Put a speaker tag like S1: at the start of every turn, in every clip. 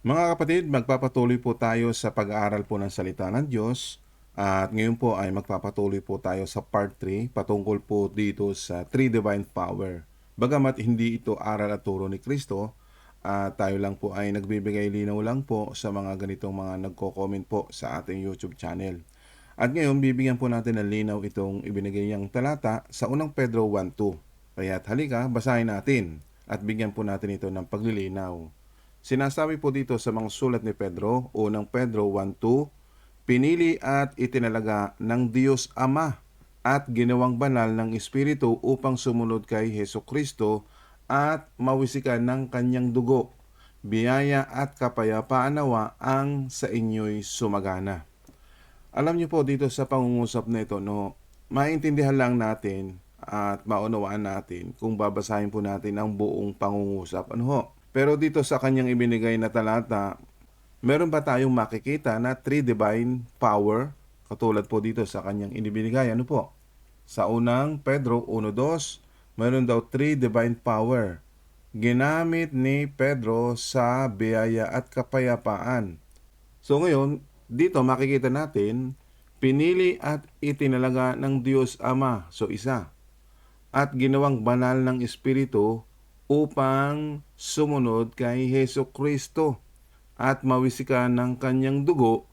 S1: Mga kapatid, magpapatuloy po tayo sa pag-aaral po ng salita ng Diyos. At ngayon po ay magpapatuloy po tayo sa part 3 patungkol po dito sa three divine power. Bagamat hindi ito aral at turo ni Kristo, at tayo lang po ay nagbibigay linaw lang po sa mga ganitong mga nagko-comment po sa ating YouTube channel. At ngayon, bibigyan po natin ng linaw itong ibinigay niyang talata sa unang Pedro 1.2. Kaya halika, basahin natin at bigyan po natin ito ng paglilinaw. Sinasabi po dito sa mga sulat ni Pedro, unang Pedro 1.2, Pinili at itinalaga ng Diyos Ama at ginawang banal ng Espiritu upang sumunod kay Heso Kristo at mawisikan ng kanyang dugo. Biyaya at kapayapaan nawa ang sa inyo'y sumagana. Alam niyo po dito sa pangungusap na ito, no, maintindihan lang natin at maunawaan natin kung babasahin po natin ang buong pangungusap. Ano ho? Pero dito sa kanyang ibinigay na talata, meron ba tayong makikita na three divine power? Katulad po dito sa kanyang inibinigay. Ano po? Sa unang Pedro 1.2, meron daw three divine power. Ginamit ni Pedro sa biyaya at kapayapaan. So ngayon, dito makikita natin, pinili at itinalaga ng Diyos Ama, so isa, at ginawang banal ng Espiritu upang sumunod kay Heso Kristo at mawisikan ng kanyang dugo,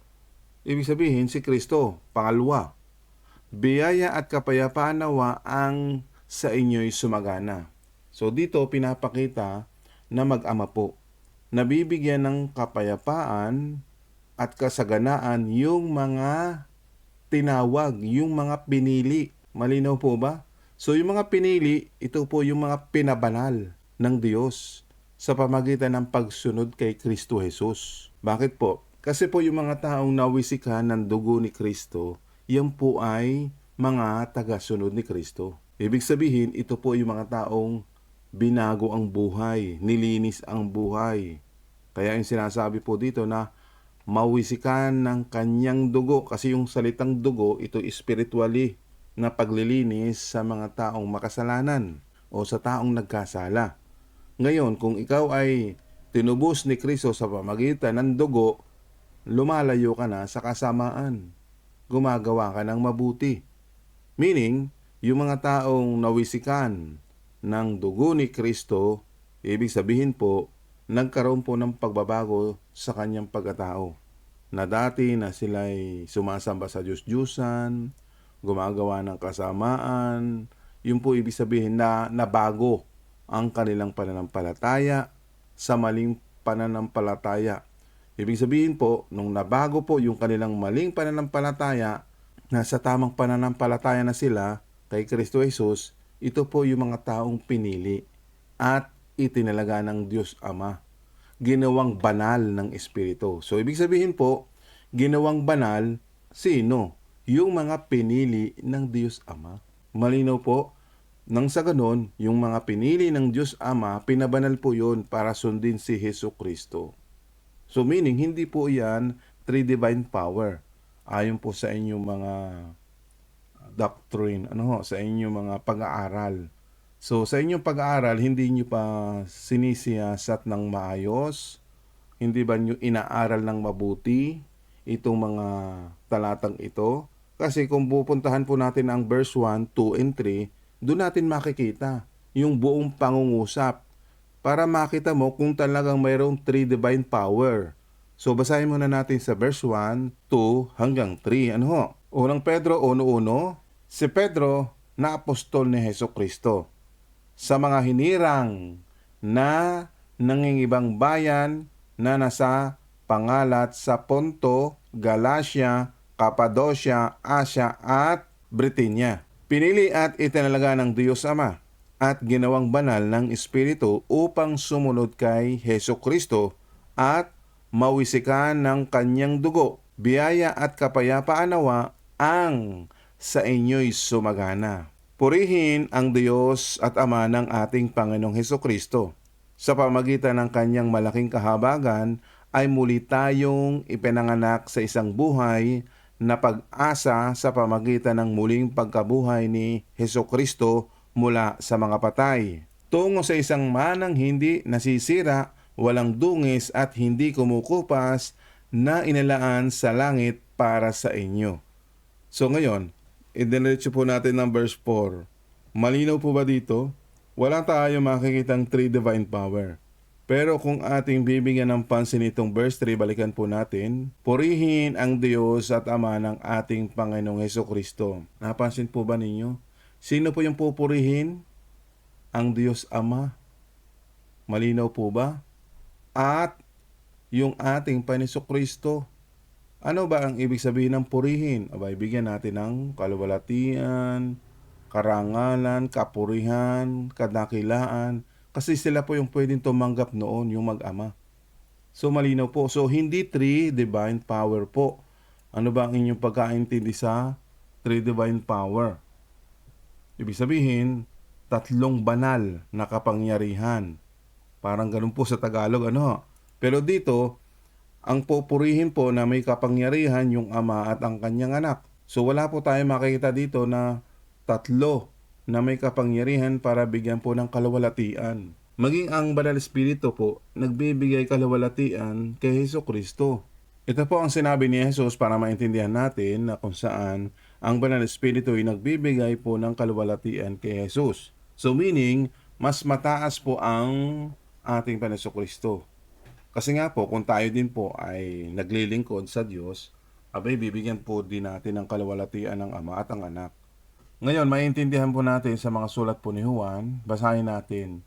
S1: ibig sabihin si Kristo, pangalawa. Biyaya at kapayapaan nawa ang sa inyo'y sumagana. So dito pinapakita na mag-ama po. Nabibigyan ng kapayapaan at kasaganaan yung mga tinawag, yung mga pinili. Malinaw po ba? So yung mga pinili, ito po yung mga pinabanal ng Diyos sa pamagitan ng pagsunod kay Kristo Jesus. Bakit po? Kasi po yung mga taong nawisikan ng dugo ni Kristo, yan po ay mga tagasunod ni Kristo. Ibig sabihin, ito po yung mga taong binago ang buhay, nilinis ang buhay. Kaya yung sinasabi po dito na mawisikan ng kanyang dugo kasi yung salitang dugo ito spiritually na paglilinis sa mga taong makasalanan o sa taong nagkasala. Ngayon, kung ikaw ay tinubos ni Kristo sa pamagitan ng dugo, lumalayo ka na sa kasamaan. Gumagawa ka ng mabuti. Meaning, yung mga taong nawisikan ng dugo ni Kristo, ibig sabihin po, nagkaroon po ng pagbabago sa kanyang pagkatao. Na dati na sila'y sumasamba sa Diyos-Diyusan, gumagawa ng kasamaan, yun po ibig sabihin na nabago ang kanilang pananampalataya sa maling pananampalataya. Ibig sabihin po, nung nabago po yung kanilang maling pananampalataya, nasa tamang pananampalataya na sila kay Kristo Jesus, ito po yung mga taong pinili at itinalaga ng Diyos Ama. Ginawang banal ng Espiritu. So, ibig sabihin po, ginawang banal, sino? Yung mga pinili ng Diyos Ama. Malinaw po, nang sa ganon, yung mga pinili ng Diyos Ama, pinabanal po yon para sundin si Heso Kristo. So meaning, hindi po yan three divine power. Ayon po sa inyong mga doctrine, ano ho, sa inyong mga pag-aaral. So sa inyong pag-aaral, hindi nyo pa sinisiyasat ng maayos, hindi ba nyo inaaral ng mabuti itong mga talatang ito? Kasi kung pupuntahan po natin ang verse 1, 2, and 3, doon natin makikita yung buong pangungusap para makita mo kung talagang mayroong three divine power. So basahin muna natin sa verse 1, 2 hanggang 3. Ano ho? Unang Pedro 1.1, si Pedro na apostol ni Heso Kristo sa mga hinirang na nangingibang bayan na nasa pangalat sa Ponto, Galacia, Cappadocia, Asia at Britannia. Pinili at itinalaga ng Diyos Ama at ginawang banal ng Espiritu upang sumunod kay Heso Kristo at mawisikan ng kanyang dugo. Biyaya at kapayapaan nawa ang sa inyo'y sumagana. Purihin ang Diyos at Ama ng ating Panginoong Heso Kristo. Sa pamagitan ng kanyang malaking kahabagan ay muli tayong ipinanganak sa isang buhay na pag-asa sa pamagitan ng muling pagkabuhay ni Heso Kristo mula sa mga patay. Tungo sa isang manang hindi nasisira, walang dungis at hindi kumukupas na inalaan sa langit para sa inyo. So ngayon, idiniretso po natin ng verse 4. Malinaw po ba dito? Wala tayo makikitang three divine power. Pero kung ating bibigyan ng pansin itong verse 3, balikan po natin, Purihin ang Diyos at Ama ng ating Panginoong Heso Kristo. Napansin po ba ninyo? Sino po yung pupurihin? Ang Diyos Ama. Malinaw po ba? At yung ating Paniso Kristo. Ano ba ang ibig sabihin ng purihin? Aba, ibigyan natin ng kaluwalhatian, karangalan, kapurihan, kadakilaan, kasi sila po yung pwedeng tumanggap noon, yung mag-ama. So malinaw po. So hindi three divine power po. Ano ba ang inyong pagkaintindi sa three divine power? Ibig sabihin, tatlong banal na kapangyarihan. Parang ganun po sa Tagalog, ano? Pero dito, ang popurihin po na may kapangyarihan yung ama at ang kanyang anak. So wala po tayo makikita dito na tatlo na may kapangyarihan para bigyan po ng kalawalatian. Maging ang Banal Espiritu po, nagbibigay kalawalatian kay Heso Kristo. Ito po ang sinabi ni Jesus para maintindihan natin na kung saan ang Banal Espiritu ay nagbibigay po ng kalawalatian kay Jesus. So meaning, mas mataas po ang ating Panginoon Kristo. Kasi nga po, kung tayo din po ay naglilingkod sa Diyos, abay bibigyan po din natin ng kalawalatian ng Ama at ang Anak. Ngayon, maintindihan po natin sa mga sulat po ni Juan, basahin natin.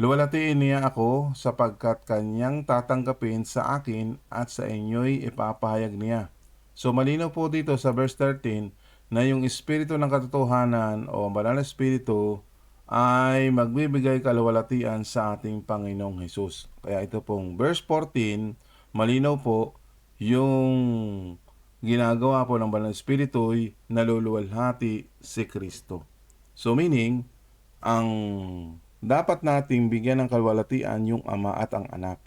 S1: Luwalatiin niya ako sapagkat kanyang tatanggapin sa akin at sa inyo'y ipapahayag niya. So malinaw po dito sa verse 13 na yung Espiritu ng katotohanan o Banal na Espiritu ay magbibigay kalawalatian sa ating Panginoong Hesus. Kaya ito pong verse 14, malinaw po yung ginagawa po ng Banal na Espiritu ay naluluwalhati si Kristo. So meaning, ang dapat nating bigyan ng kalwalatian yung ama at ang anak.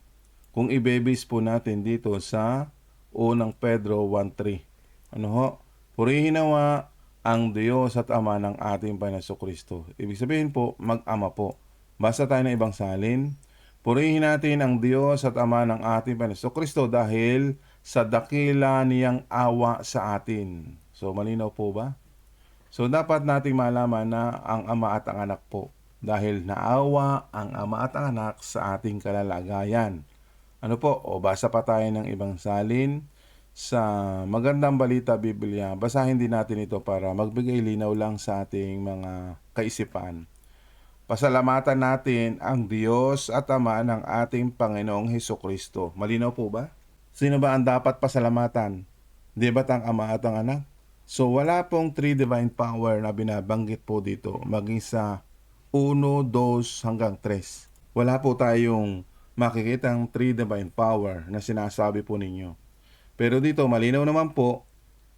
S1: Kung ibebase po natin dito sa unang Pedro 1.3. Ano ho? Purihin nawa ang Diyos at Ama ng ating Panginoon Kristo. Ibig sabihin po, mag-ama po. Basta tayo ng ibang salin. Purihin natin ang Diyos at Ama ng ating Panginoon Kristo dahil sa dakila niyang awa sa atin. So, malinaw po ba? So, dapat nating malaman na ang Ama at ang Anak po dahil naawa ang ama at ang anak sa ating kalalagayan. Ano po? O basa pa tayo ng ibang salin sa magandang balita Biblia. Basahin din natin ito para magbigay linaw lang sa ating mga kaisipan. Pasalamatan natin ang Diyos at Ama ng ating Panginoong Heso Kristo. Malinaw po ba? Sino ba ang dapat pasalamatan? Di ba't ang Ama at ang Anak? So wala pong three divine power na binabanggit po dito maging sa 1, 2 hanggang 3. Wala po tayong makikitang 3 divine power na sinasabi po ninyo. Pero dito malinaw naman po,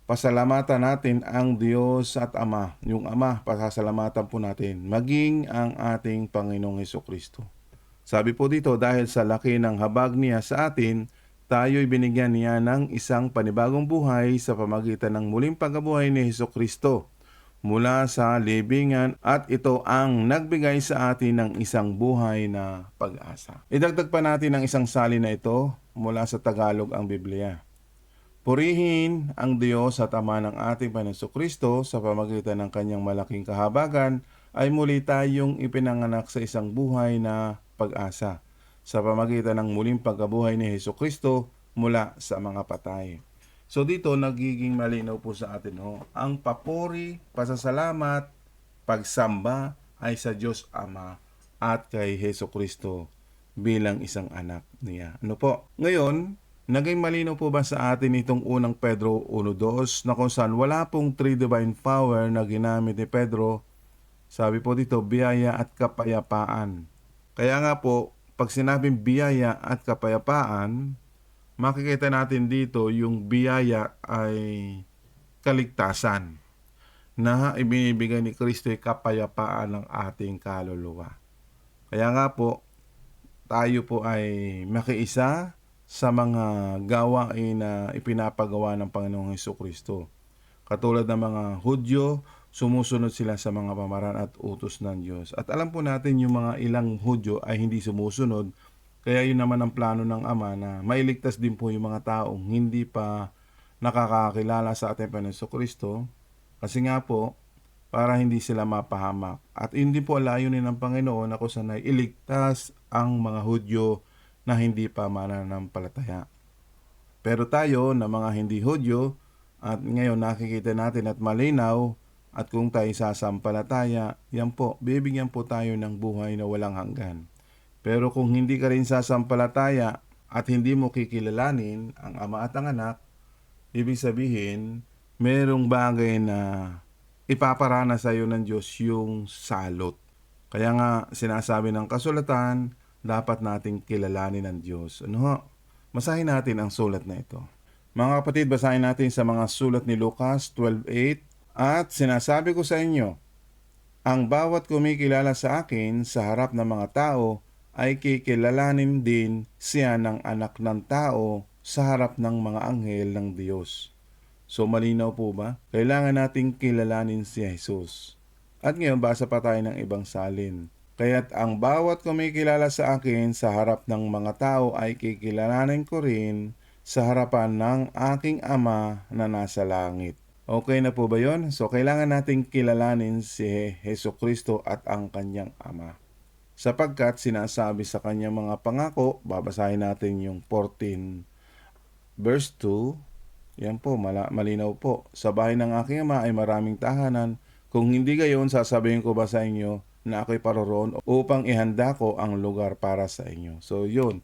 S1: pasalamatan natin ang Diyos at Ama. Yung Ama, pasasalamatan po natin, maging ang ating Panginoong Heso Kristo. Sabi po dito, dahil sa laki ng habag niya sa atin, tayo'y binigyan niya ng isang panibagong buhay sa pamagitan ng muling pagkabuhay ni Heso Kristo mula sa libingan at ito ang nagbigay sa atin ng isang buhay na pag-asa. Idagdag pa natin ang isang salin na ito mula sa Tagalog ang Biblia. Purihin ang Diyos at Ama ng ating Panginoon Kristo sa pamagitan ng kanyang malaking kahabagan ay muli tayong ipinanganak sa isang buhay na pag-asa sa pamagitan ng muling pagkabuhay ni Heso Kristo mula sa mga patay. So dito nagiging malinaw po sa atin ho, ang papuri, pasasalamat, pagsamba ay sa Diyos Ama at kay Heso Kristo bilang isang anak niya. Ano po? Ngayon, naging malinaw po ba sa atin itong unang Pedro 1.2 na kung saan wala pong three divine power na ginamit ni Pedro sabi po dito, biyaya at kapayapaan. Kaya nga po, pag sinabing biyaya at kapayapaan, makikita natin dito yung biyaya ay kaligtasan na ibinibigay ni Kristo ay kapayapaan ng ating kaluluwa. Kaya nga po, tayo po ay makiisa sa mga gawain na ipinapagawa ng Panginoong Heso Kristo. Katulad ng mga Hudyo, sumusunod sila sa mga pamaran at utos ng Diyos. At alam po natin yung mga ilang Hudyo ay hindi sumusunod Kaya yun naman ang plano ng Ama na mailigtas din po yung mga taong hindi pa nakakakilala sa ating Panginoon Kristo. Kasi nga po, para hindi sila mapahamak. At yun din po layunin ng Panginoon na kung saan iligtas ang mga Hudyo na hindi pa mananampalataya. Pero tayo na mga hindi Hudyo at ngayon nakikita natin at malinaw at kung tayo sasampalataya, yan po, bibigyan po tayo ng buhay na walang hanggan. Pero kung hindi ka rin sasampalataya at hindi mo kikilalanin ang ama at ang anak, ibig sabihin, merong bagay na ipaparana sa iyo ng Diyos yung salot. Kaya nga sinasabi ng kasulatan, dapat nating kilalanin ng Diyos. Ano ho? Masahin natin ang sulat na ito. Mga kapatid, basahin natin sa mga sulat ni Lucas 12.8 At sinasabi ko sa inyo, ang bawat kumikilala sa akin sa harap ng mga tao ay kikilalanin din siya ng anak ng tao sa harap ng mga anghel ng Diyos. So malinaw po ba? Kailangan nating kilalanin si Jesus. At ngayon basa pa tayo ng ibang salin. Kaya't ang bawat kumikilala sa akin sa harap ng mga tao ay kikilalanin ko rin sa harapan ng aking ama na nasa langit. Okay na po ba yon? So kailangan nating kilalanin si Heso Kristo at ang kanyang ama sapagkat sinasabi sa kanyang mga pangako, babasahin natin yung 14 verse 2, yan po, mala, malinaw po. Sa bahay ng aking ama ay maraming tahanan. Kung hindi gayon, sasabihin ko ba sa inyo na ako'y paroroon upang ihanda ko ang lugar para sa inyo. So yun,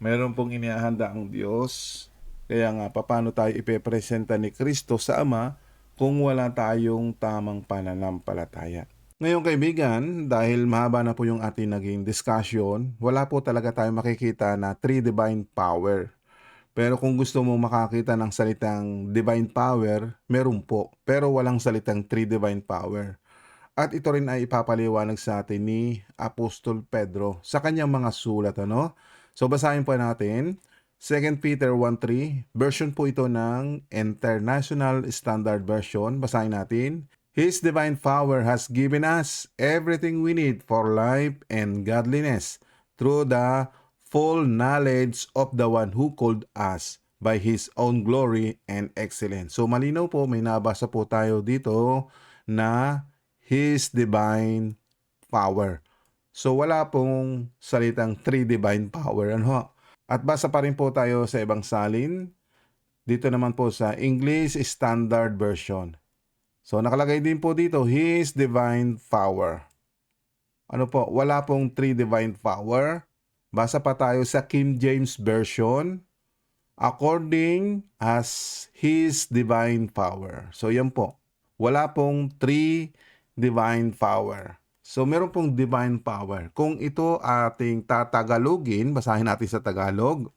S1: meron pong inihanda ang Diyos. Kaya nga, paano tayo ipepresenta ni Kristo sa Ama kung wala tayong tamang pananampalataya? Ngayon kaibigan, dahil mahaba na po yung ating naging discussion, wala po talaga tayong makikita na three divine power. Pero kung gusto mo makakita ng salitang divine power, meron po. Pero walang salitang three divine power. At ito rin ay ipapaliwanag sa atin ni Apostol Pedro sa kanyang mga sulat. Ano? So basahin po natin. 2 Peter 1.3, version po ito ng International Standard Version. Basahin natin. His divine power has given us everything we need for life and godliness through the full knowledge of the one who called us by His own glory and excellence. So malinaw po, may nabasa po tayo dito na His divine power. So wala pong salitang three divine power. Ano? At basa pa rin po tayo sa ibang salin. Dito naman po sa English Standard Version. So nakalagay din po dito, His divine power. Ano po, wala pong three divine power. Basa pa tayo sa King James Version. According as His divine power. So yan po. Wala pong three divine power. So meron pong divine power. Kung ito ating tatagalogin, basahin natin sa Tagalog,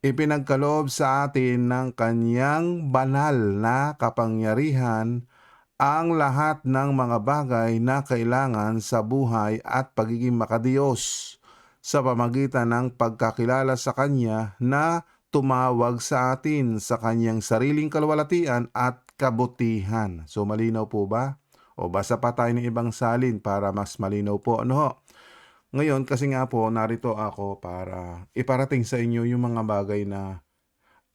S1: ipinagkaloob sa atin ng kanyang banal na kapangyarihan ang lahat ng mga bagay na kailangan sa buhay at pagiging makadiyos sa pamagitan ng pagkakilala sa Kanya na tumawag sa atin sa Kanyang sariling kalwalatian at kabutihan. So malinaw po ba? O basa pa tayo ng ibang salin para mas malinaw po. Ano ho? Ngayon kasi nga po narito ako para iparating sa inyo yung mga bagay na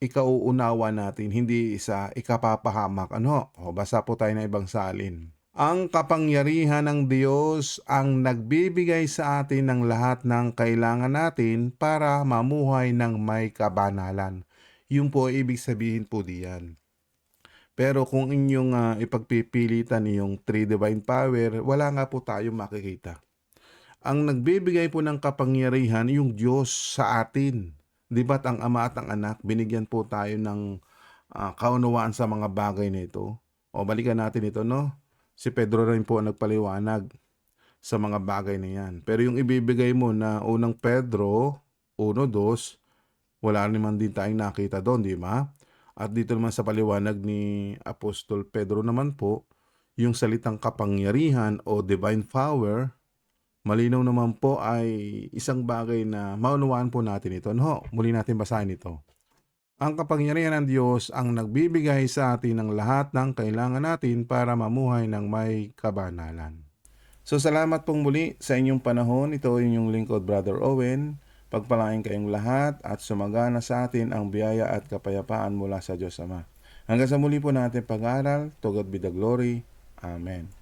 S1: ikauunawa natin, hindi sa ikapapahamak. Ano? O basa po tayo ng ibang salin. Ang kapangyarihan ng Diyos ang nagbibigay sa atin ng lahat ng kailangan natin para mamuhay ng may kabanalan. Yun po ibig sabihin po diyan. Pero kung inyong uh, ipagpipilitan yung three divine power, wala nga po tayong makikita. Ang nagbibigay po ng kapangyarihan yung Diyos sa atin. Di ba't ang ama at ang anak, binigyan po tayo ng uh, kaunawaan sa mga bagay na ito? O balikan natin ito, no? Si Pedro rin po nagpaliwanag sa mga bagay na yan. Pero yung ibibigay mo na unang Pedro, 1, 2, wala naman din tayong nakita doon, di ba? At dito naman sa paliwanag ni Apostol Pedro naman po, yung salitang kapangyarihan o divine power, malinaw naman po ay isang bagay na maunawaan po natin ito. No, muli natin basahin ito. Ang kapangyarihan ng Diyos ang nagbibigay sa atin ng lahat ng kailangan natin para mamuhay ng may kabanalan. So salamat pong muli sa inyong panahon. Ito yung lingkod Brother Owen Pagpalain kayong lahat at sumagana sa atin ang biyaya at kapayapaan mula sa Diyos Ama. Hanggang sa muli po natin pag-aaral, to God be the glory. Amen.